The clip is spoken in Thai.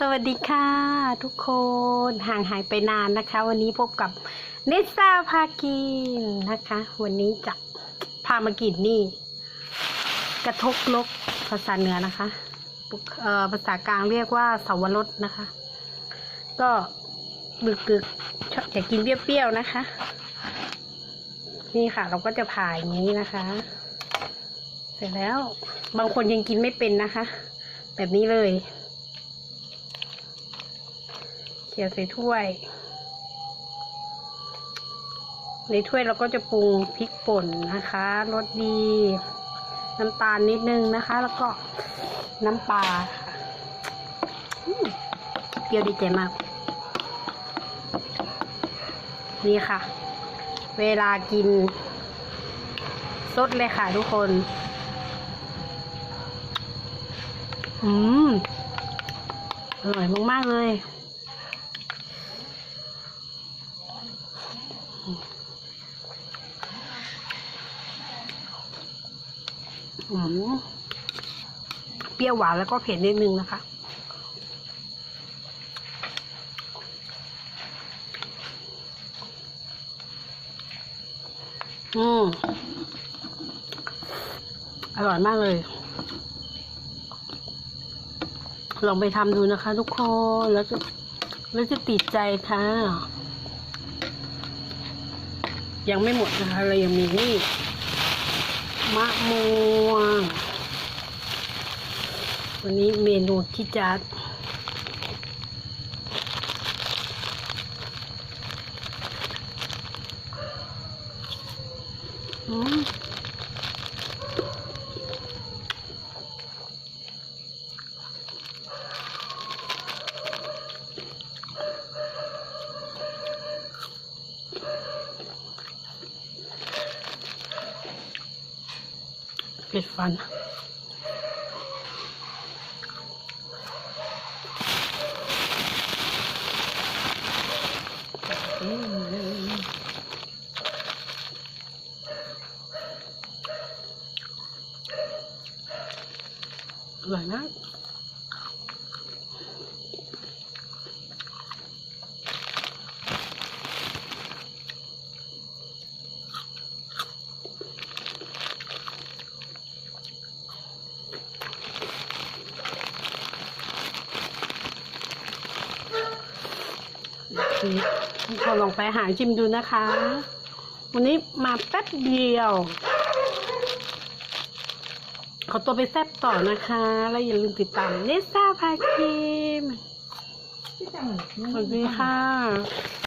สวัสดีค่ะทุกคนห่างหายไปนานนะคะ วันนี้พบกับเนสซาพากินนะคะ วันนี้จะพามากินนี่ กระทกลกภาษาเหนือนะคะเอ่อภาษากลางเรียกว่าสาวรสนะคะ ก็ดึกๆชอบอยากกินเปรี้ยวๆนะคะ นี่ค่ะ เราก็จะผ่าอย่างนี้นะคะ เสร็จแล้วบางคนยังกินไม่เป็นนะคะ แบบนี้เลย เขี่ยใส่ถ้วย ในถ้วยเราก็จะปรุงพริกป่นนะคะรสดี น้ำตาลนิดนึงนะคะ แล้วก็น้ำปลาเปรี้ยวดีใจมาก นี่ค่ะ เวลากินสดเลยค่ะทุกคน อืม อร่อยมาก ๆ เลย อืมเปรี้ยวหวานแล้วก็เผ็ดนิดนึงนะคะ อืม อร่อยมากเลย ลองไปทำดูนะคะทุกคน แล้วจะแล้วจะติดใจค่ะ ยังไม่หมดนะคะ เรายังมีนี่ มะม่วง วันนี้เมนูที่จัดอืม เผ็ดฟันอร่ อยมากพอลองไปหาชิมดูนะคะ วันนี้มาแป๊บเดียว ขอตัวไปแซบต่อนะคะ แล้วอย่าลืมติดตามเนซ่าพาคิมสวัสดีค่ะ